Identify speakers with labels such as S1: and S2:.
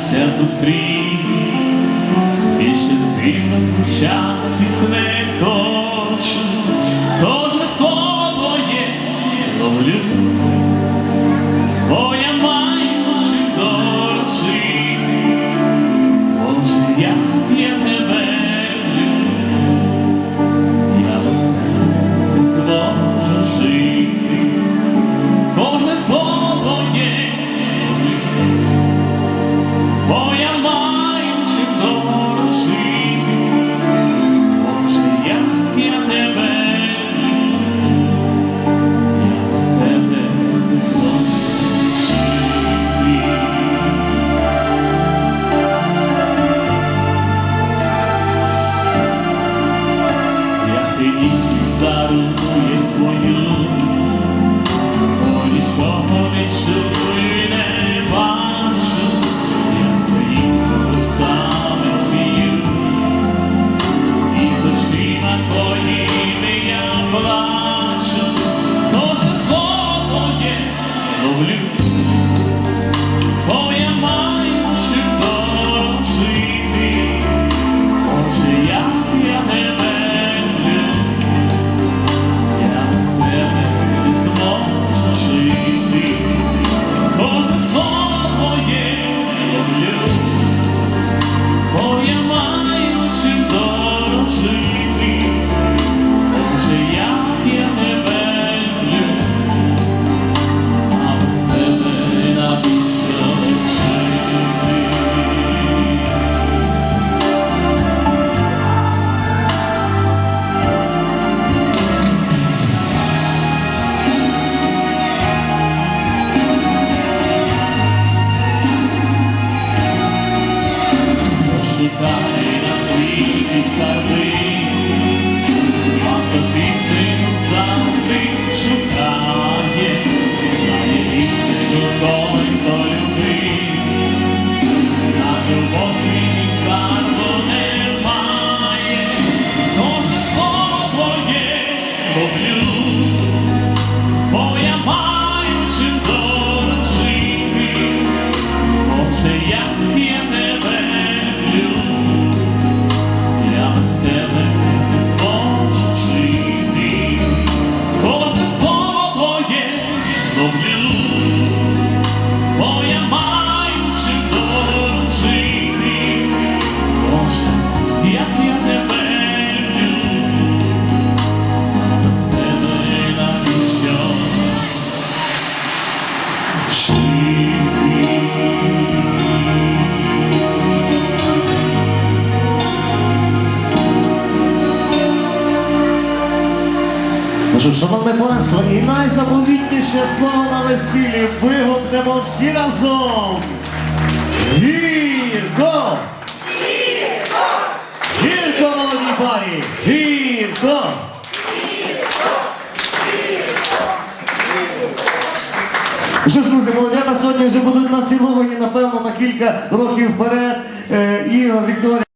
S1: щастя зустріну, і ще спішно звучать пісне точно, кожне слово є ловлю. як я тебе люблю, тебе навіщо?
S2: Ну Жити. Шановне панство, і найзаповітніше Вічне слово на весіллі вигукнемо всі разом. Гірко! Гірко! Гірко, молоді парі! Гірко! Що ж, друзі, молодята сьогодні вже будуть націловані, напевно, на кілька років вперед. Е, Ігор Вікторія.